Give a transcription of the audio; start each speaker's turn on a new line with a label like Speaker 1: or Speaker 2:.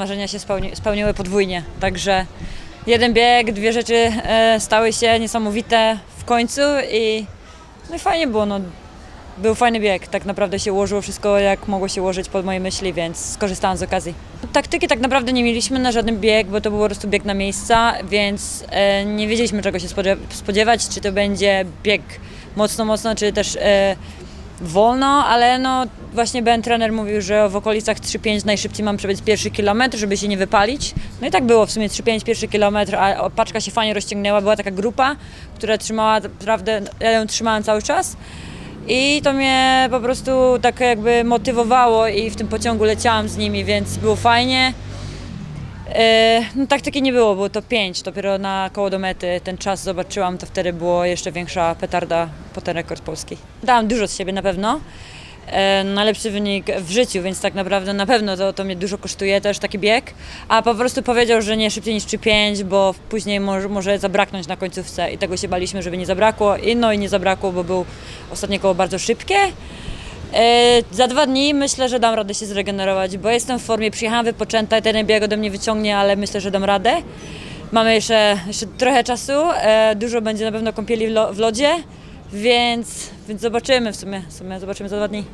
Speaker 1: Marzenia się spełni, spełniły podwójnie, także jeden bieg, dwie rzeczy e, stały się niesamowite w końcu i, no i fajnie było. No. Był fajny bieg, tak naprawdę się ułożyło wszystko jak mogło się ułożyć pod moje myśli, więc skorzystałam z okazji. Taktyki tak naprawdę nie mieliśmy na żaden bieg, bo to był po prostu bieg na miejsca, więc e, nie wiedzieliśmy czego się spodziew- spodziewać, czy to będzie bieg mocno, mocno, czy też e, wolno, ale no właśnie Ben trener mówił, że w okolicach 3-5 najszybciej mam przebiec pierwszy kilometr, żeby się nie wypalić. No i tak było w sumie 3-5 pierwszy kilometr, a paczka się fajnie rozciągnęła, była taka grupa, która trzymała naprawdę, ja ją trzymałam cały czas. I to mnie po prostu tak jakby motywowało i w tym pociągu leciałam z nimi, więc było fajnie. E, No taktyki nie było, było to 5, dopiero na koło do mety ten czas zobaczyłam, to wtedy było jeszcze większa petarda po ten rekord polski. Dałam dużo z siebie na pewno, e, najlepszy wynik w życiu, więc tak naprawdę na pewno to, to mnie dużo kosztuje też taki bieg, a po prostu powiedział, że nie szybciej niż 3-5, bo później może, może zabraknąć na końcówce i tego się baliśmy, żeby nie zabrakło i no i nie zabrakło, bo był ostatnie koło bardzo szybkie. E, za dwa dni myślę, że dam radę się zregenerować, bo jestem w formie, przyjechałam wypoczęta, ten bieg do mnie wyciągnie, ale myślę, że dam radę. Mamy jeszcze, jeszcze trochę czasu, e, dużo będzie na pewno kąpieli w, lo, w lodzie, więc, więc zobaczymy w sumie, w sumie zobaczymy za dwa dni.